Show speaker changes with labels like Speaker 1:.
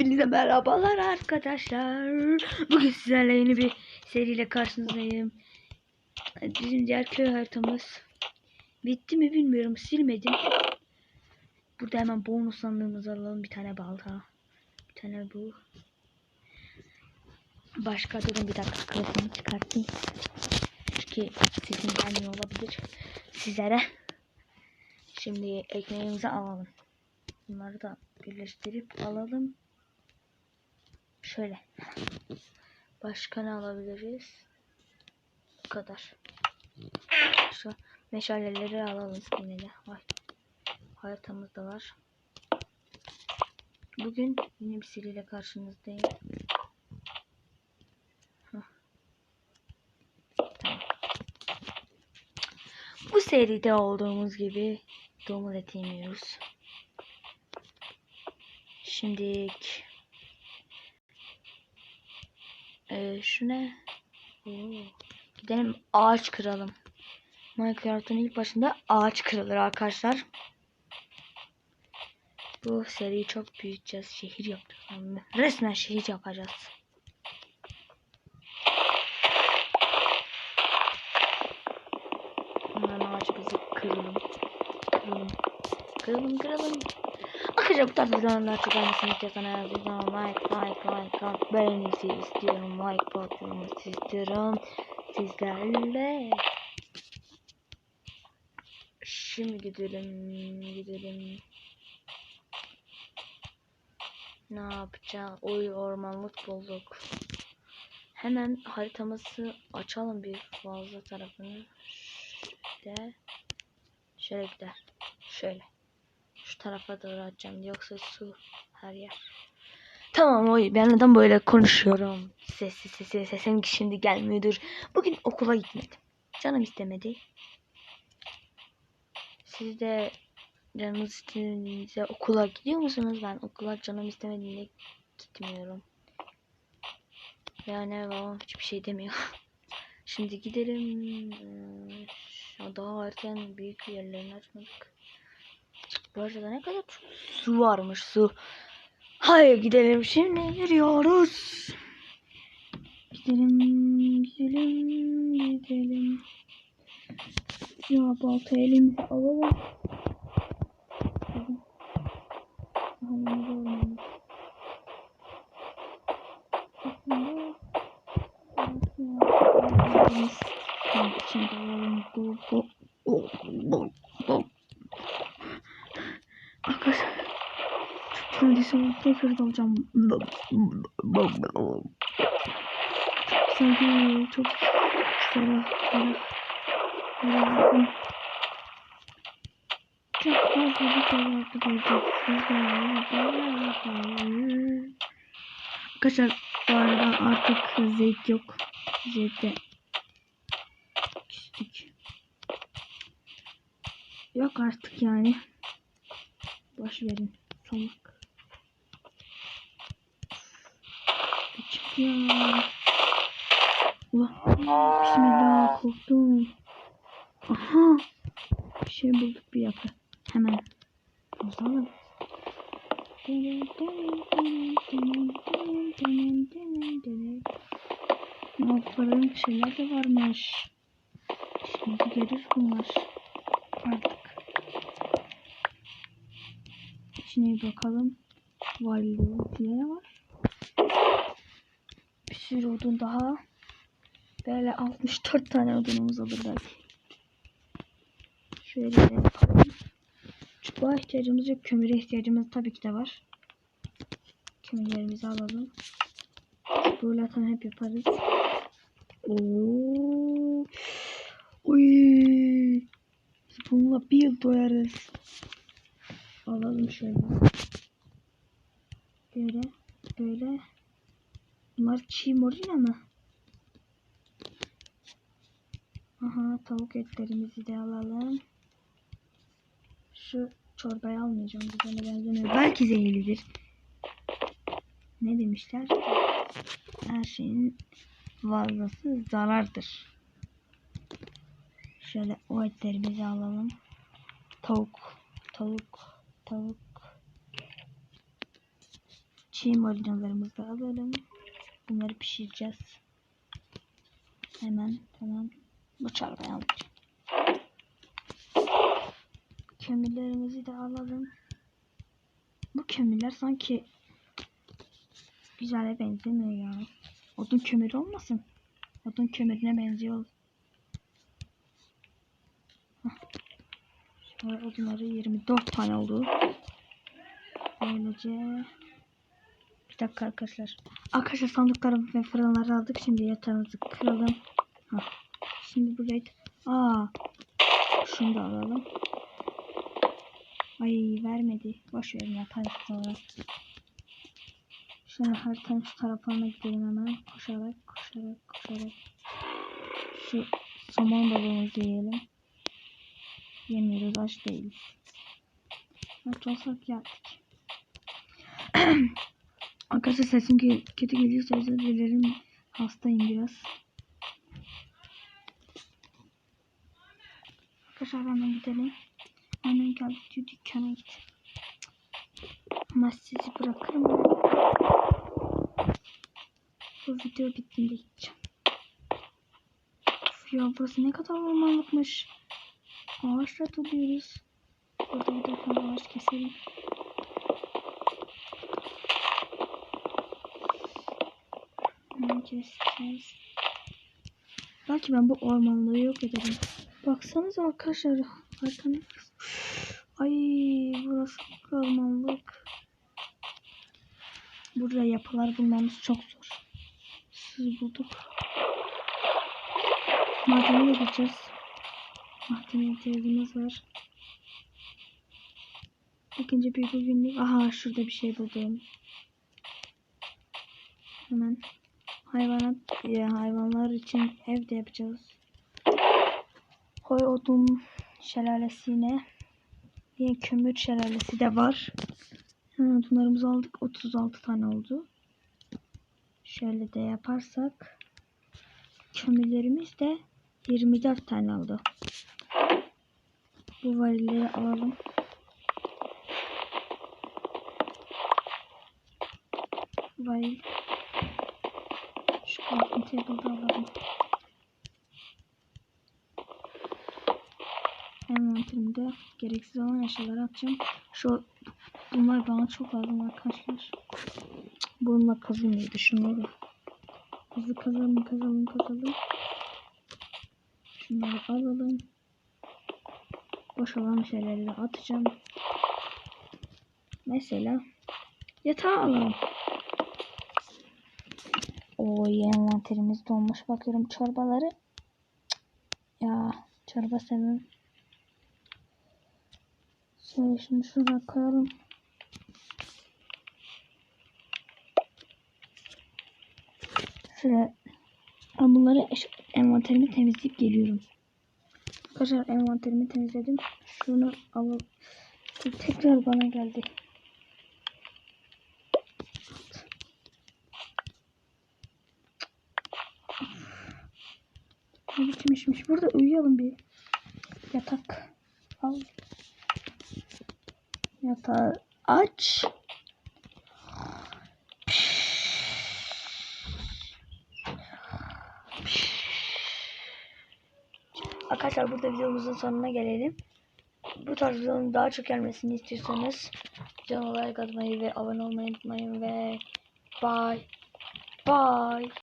Speaker 1: Hepinize merhabalar arkadaşlar. Bugün sizlerle yeni bir seriyle karşınızdayım. Bizim diğer köy haritamız bitti mi bilmiyorum silmedim. Burada hemen bonus sandığımızı alalım. Bir tane balta. Bir tane bu. Başka durun bir dakika kılıfını çıkartayım. Çünkü sesim gelmiyor olabilir sizlere. Şimdi ekmeğimizi alalım. Bunları da birleştirip alalım. Şöyle. Başka ne alabiliriz? Bu kadar. Şu meşaleleri alalım yine de. Vay. Haritamız da var. Bugün yeni bir seriyle karşınızdayım. Bu seride olduğumuz gibi domuz eti yemiyoruz. Şimdilik ee, şu ne? Oo. Gidelim ağaç kıralım. Minecraft'ın ilk başında ağaç kırılır arkadaşlar. Bu seriyi çok büyüteceğiz. Şehir yapacağız. Resmen şehir yapacağız. Hemen ağacımızı kıralım. Kıralım. Kıralım kıralım. Arkadaşlar bu tarz videolardan çok anlasını istiyorsanız videomu like like like like beğeninizi istiyorum. Like patlaması istiyorum. Sizlerle. Şimdi gidelim. Gidelim. Ne yapacağız? Oy ormanlık bulduk. Hemen haritamızı açalım bir fazla tarafını. Şöyle. Şöyle gider. Şöyle. Tarafa doğru atacağım. Yoksa su her yer. Tamam oy ben neden böyle konuşuyorum. Sessiz sessiz sesim şimdi gelmiyordur. Bugün okula gitmedim. Canım istemedi. Siz de canınız istediğinizde okula gidiyor musunuz? Ben okula canım istemediğinde gitmiyorum. Yani babam hiçbir şey demiyor. Şimdi gidelim. Ee, daha haritanın büyük yerlerini açmadık. Arada ne kadar su varmış su. Hayır gidelim şimdi yürüyoruz. Gidelim gidelim gidelim. Ya balta elimize alalım. Halimize alalım. Şimdi alalım. Bu, bu, bu, bu, bu. Arkadaşlar çok kendisi tekrar. Çok güzel çok Çok fazla bir şey yapacağız. Arkadaşlar bu arada artık zeyt yok. Zeytte küstük. Yok artık yani. Boş verin. Salak. Ya. Allah. Bismillah korktum. Aha. Bir şey bulduk bir yapı. Hemen. Bozalım. Notların şeyler de varmış. Şimdi gelir bunlar. Artık. İçine bakalım. Varlığı diye var? Sürü odun daha. Böyle 64 tane odunumuz olur belki. Şöyle de yapalım. Çubuğa ihtiyacımız yok. Kömüre ihtiyacımız tabii ki de var. Kömürlerimizi alalım. Böyle zaten hep yaparız. Oo. Oy. Biz bununla bir yıl doyarız. Alalım şöyle. Böyle. Böyle. Bunlar çiğ morina mı? Aha tavuk etlerimizi de alalım. Şu çorbayı almayacağım. Güzele benzemiyor. Belki zehirlidir. Ne demişler? Her şeyin fazlası zarardır. Şöyle o etlerimizi alalım. Tavuk, tavuk, tavuk.
Speaker 2: Çiğ marinalarımızı alalım. Bunları pişireceğiz. Hemen tamam. Bu çorbaya alacağım. Kömürlerimizi de alalım. Bu kömürler sanki güzele benzemiyor ya. Odun kömürü olmasın? Odun kömürüne benziyor. Şöyle odunları 24 tane oldu. Böylece bir dakika arkadaşlar. Arkadaşlar sandıkları ve fırınları aldık. Şimdi yatağımızı kıralım. Hah. Şimdi burayı Aa. Şunu da alalım. Ay vermedi. Boş verin yaparız sonra. Şimdi haritanın şu tarafına gidelim hemen. Koşarak koşarak koşarak. Şu somon balığımızı yiyelim. Yemiyoruz aç değiliz. Aç olsak yerdik. Arkadaşlar sesim kö- kötü geliyorsa özür dilerim. Hastayım biraz. Arkadaşlar hemen gidelim. Hemen gel diyor dükkana git. Ama sizi bırakırım. Bu video bittiğinde gideceğim. Of ya burası ne kadar ormanlıkmış. Ağaçla topluyoruz. Burada bir dakika ağaç keselim. Keseceğiz. Belki ben bu ormanlığı yok ederim. Baksanıza arkadaşlar haritanın. Ay burası ormanlık. Burada yapılar bulmamız çok zor. Siz bulduk. Madene de gideceğiz. Madene ihtiyacımız var. İkinci bir bugünlük. Aha şurada bir şey buldum. Hemen hayvanat ya hayvanlar için ev de yapacağız. Koy odun şelalesine yine kömür şelalesi de var. Hemen odunlarımızı aldık. 36 tane oldu. Şöyle de yaparsak kömürlerimiz de 24 tane oldu. Bu varilleri alalım. Varil. Crafting table'da gereksiz olan eşyaları atacağım. Şu bunlar bana çok lazım arkadaşlar. Bununla kazınmıyor şunları. Hızlı kazalım kazalım kazalım. Şunları alalım. Boş olan şeyleri de atacağım. Mesela yatağı alalım. Oy envanterimiz dolmuş. Bakıyorum çorbaları. Ya çorba seviyorum. Şöyle şimdi şuraya koyalım. Şöyle ben bunları envanterimi temizleyip geliyorum. Arkadaşlar envanterimi temizledim. Şunu alıp tekrar bana geldi. Ne biçim işmiş. Burada uyuyalım bir. Yatak. Al. Yatağı aç. Arkadaşlar burada videomuzun sonuna gelelim. Bu tarz videonun daha çok gelmesini istiyorsanız canlı like atmayı ve abone olmayı unutmayın ve bye bye